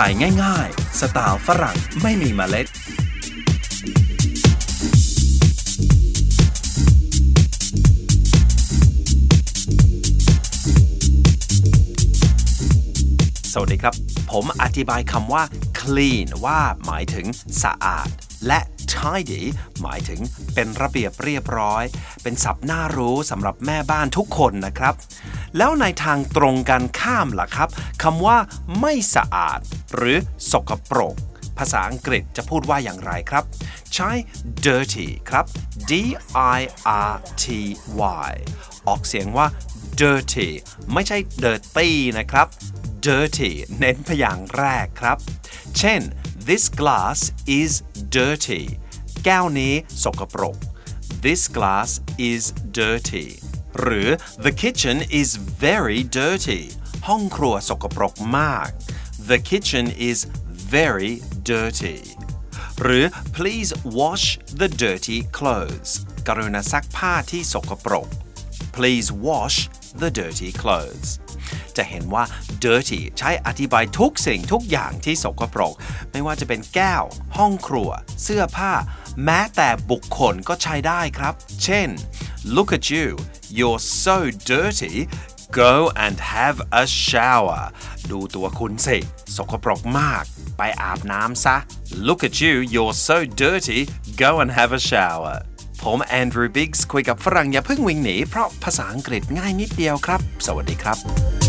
ถ่ายง่ายๆ สไตล์ฝรั่งไม่มีเมล็ด สวัสดีครับ ผมอธิบายคำว่า clean ว่าหมายถึงสะอาด และ tidy หมายถึงเป็นระเบียบเรียบร้อย เป็นศัพท์น่ารู้สำหรับแม่บ้านทุกคนนะครับ แล้วในทางตรงกันข้ามล่ะครับคำว่าไม่สะอาด หรือสกปรก ภาษาอังกฤษจะพูดว่าอย่างไรครับ ใช้ dirty ครับ d i r t y ออกเสียงว่า dirty ไม่ใช่ dirty นะครับ dirty เน้นพยางค์แรกครับ เช่น this glass is dirty แก้วนี้สกปรก this glass is dirty หรือ the kitchen is very dirty ห้องครัวสกปรกมาก the kitchen is very dirty หรือ please wash the dirty clothes กรุณาซักผ้าที่สกปรก please wash the dirty clothes จะเห็นว่า dirty ใช้อธิบายทุกสิ่งทุกอย่างที่สกปรก ไม่ว่าจะเป็นแก้ว ห้องครัว เสื้อผ้า แม้แต่บุคคลก็ใช้ได้ครับ เช่น look at you you're so dirty go and have a shower ดูตัวคุณสิ สกปรกมาก ไปอาบน้ำซะ look at you you're so dirty go and have a shower ผมแอนดรูว์บิกส์คุยกับฝรั่งอย่าเพิ่งวิ่งหนี เพราะภาษาอังกฤษง่ายนิดเดียวครับ สวัสดีครับ